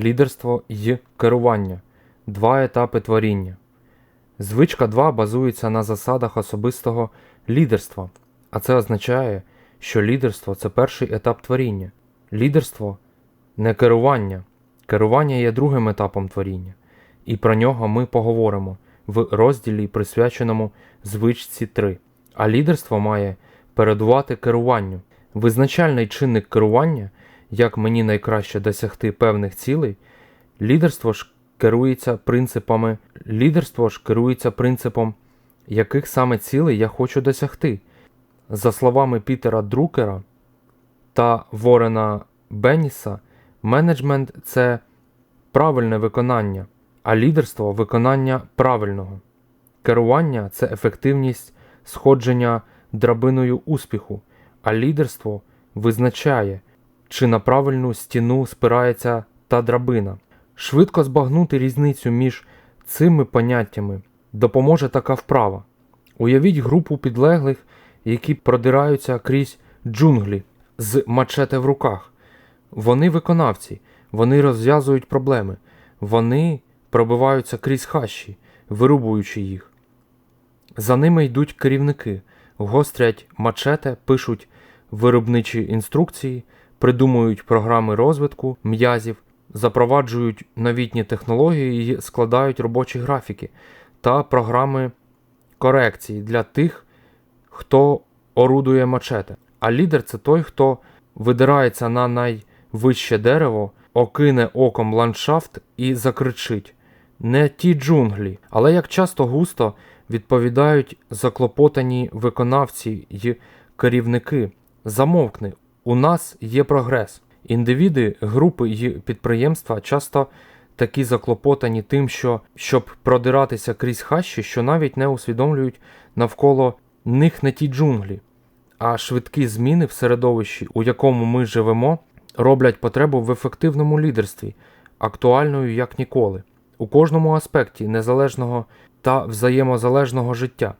лідерство й керування два етапи творіння. Звичка 2 базується на засадах особистого лідерства, а це означає, що лідерство це перший етап творіння. Лідерство не керування. Керування є другим етапом творіння, і про нього ми поговоримо в розділі, присвяченому звичці 3. А лідерство має передувати керуванню. Визначальний чинник керування, як мені найкраще досягти певних цілей, лідерство ж керується принципами, лідерство ж керується принципом, яких саме цілей я хочу досягти. За словами Пітера Друкера та Ворена Бенніса, менеджмент це правильне виконання, а лідерство виконання правильного. Керування це ефективність сходження драбиною успіху, а лідерство визначає, чи на правильну стіну спирається та драбина. Швидко збагнути різницю між цими поняттями допоможе така вправа. Уявіть групу підлеглих, які продираються крізь джунглі з мачете в руках. Вони виконавці, вони розв'язують проблеми, вони пробиваються крізь хащі, вирубуючи їх. За ними йдуть керівники, гострять мачете, пишуть виробничі інструкції, придумують програми розвитку м'язів, запроваджують новітні технології і складають робочі графіки та програми корекції для тих, хто орудує мачете. А лідер це той, хто видирається на найвище дерево, окине оком ландшафт і закричить: не ті джунглі. Але як часто густо відповідають заклопотані виконавці й керівники. Замовкни, у нас є прогрес. Індивіди, групи й підприємства часто такі заклопотані тим, що щоб продиратися крізь хащі, що навіть не усвідомлюють навколо них не ті джунглі, а швидкі зміни в середовищі, у якому ми живемо, роблять потребу в ефективному лідерстві, актуальною як ніколи, у кожному аспекті незалежного та взаємозалежного життя.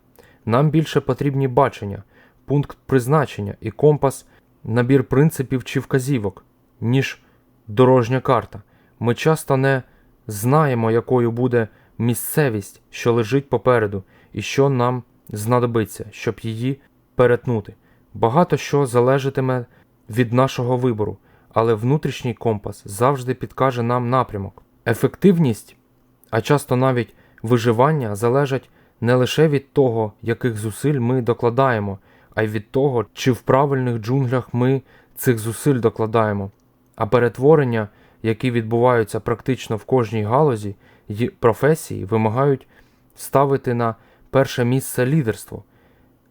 Нам більше потрібні бачення, пункт призначення і компас, набір принципів чи вказівок, ніж дорожня карта. Ми часто не знаємо, якою буде місцевість, що лежить попереду, і що нам знадобиться, щоб її перетнути. Багато що залежатиме від нашого вибору, але внутрішній компас завжди підкаже нам напрямок. Ефективність, а часто навіть виживання залежать не лише від того, яких зусиль ми докладаємо, а й від того, чи в правильних джунглях ми цих зусиль докладаємо. А перетворення, які відбуваються практично в кожній галузі й професії, вимагають ставити на перше місце лідерство,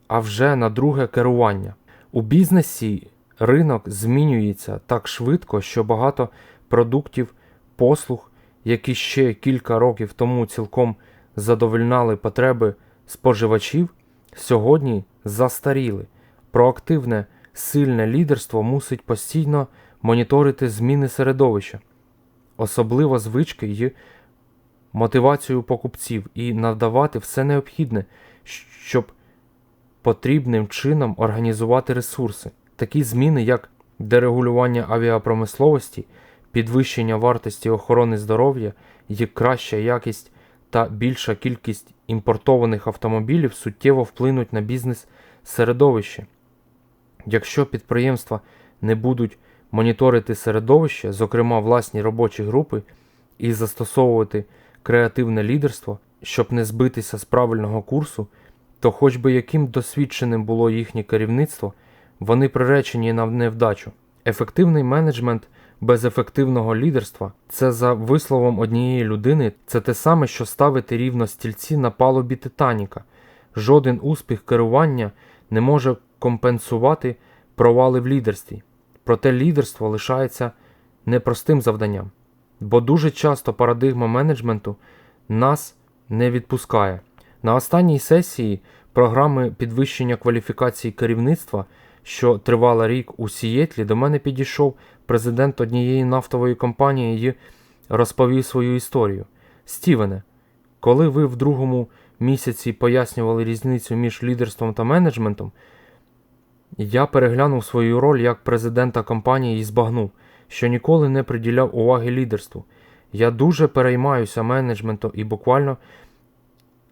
а вже на друге керування. У бізнесі ринок змінюється так швидко, що багато продуктів, послуг, які ще кілька років тому цілком задовольняли потреби споживачів, сьогодні застаріли. Проактивне, сильне лідерство мусить постійно моніторити зміни середовища, особливо звички й мотивацію покупців і надавати все необхідне, щоб потрібним чином організувати ресурси. Такі зміни, як дерегулювання авіапромисловості, підвищення вартості охорони здоров'я і краща якість та більша кількість імпортованих автомобілів суттєво вплинуть на бізнес середовище. Якщо підприємства не будуть моніторити середовище, зокрема власні робочі групи, і застосовувати креативне лідерство, щоб не збитися з правильного курсу, то хоч би яким досвідченим було їхнє керівництво, вони приречені на невдачу. Ефективний менеджмент без ефективного лідерства це за висловом однієї людини, це те саме, що ставити рівно стільці на палубі Титаніка. Жоден успіх керування не може компенсувати провали в лідерстві. Проте лідерство лишається непростим завданням, бо дуже часто парадигма менеджменту нас не відпускає. На останній сесії програми підвищення кваліфікації керівництва, що тривала рік у Сієтлі, до мене підійшов президент однієї нафтової компанії розповів свою історію. Стівене, коли ви в другому місяці пояснювали різницю між лідерством та менеджментом, я переглянув свою роль як президента компанії і збагнув, що ніколи не приділяв уваги лідерству. Я дуже переймаюся менеджментом і буквально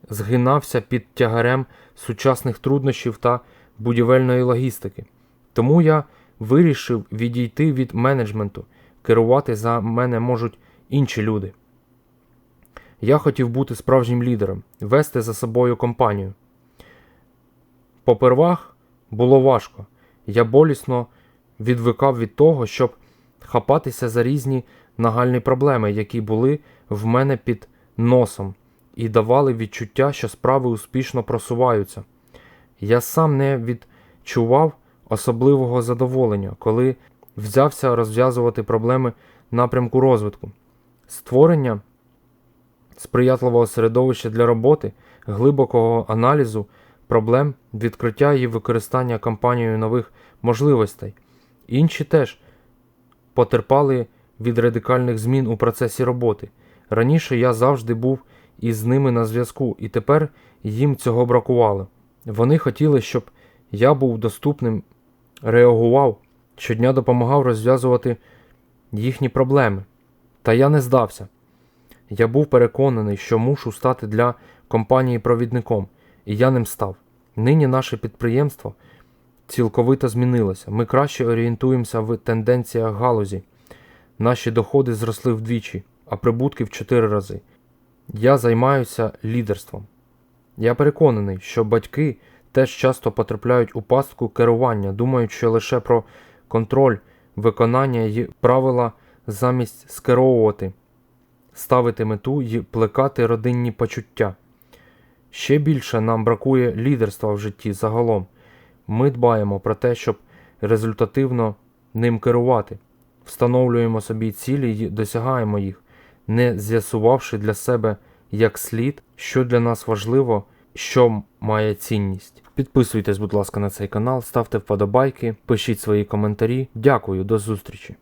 згинався під тягарем сучасних труднощів та будівельної логістики. Тому я вирішив відійти від менеджменту. Керувати за мене можуть інші люди. Я хотів бути справжнім лідером, вести за собою компанію. Попервах було важко. Я болісно відвикав від того, щоб хапатися за різні нагальні проблеми, які були в мене під носом, і давали відчуття, що справи успішно просуваються. Я сам не відчував особливого задоволення, коли взявся розв'язувати проблеми напрямку розвитку. Створення сприятливого середовища для роботи, глибокого аналізу проблем, відкриття і використання компанією нових можливостей. Інші теж потерпали від радикальних змін у процесі роботи. Раніше я завжди був із ними на зв'язку, і тепер їм цього бракувало. Вони хотіли, щоб я був доступним, реагував, щодня допомагав розв'язувати їхні проблеми. Та я не здався. Я був переконаний, що мушу стати для компанії провідником, і я ним став. Нині наше підприємство цілковито змінилося. Ми краще орієнтуємося в тенденціях галузі. Наші доходи зросли вдвічі, а прибутки в чотири рази. Я займаюся лідерством. Я переконаний, що батьки теж часто потрапляють у пастку керування, думаючи лише про контроль, виконання і правила замість скеровувати, ставити мету і плекати родинні почуття. Ще більше нам бракує лідерства в житті загалом. Ми дбаємо про те, щоб результативно ним керувати, встановлюємо собі цілі і досягаємо їх, не з'ясувавши для себе як слід, що для нас важливо, що має цінність. Підписуйтесь, будь ласка, на цей канал, ставте вподобайки, пишіть свої коментарі. Дякую, до зустрічі!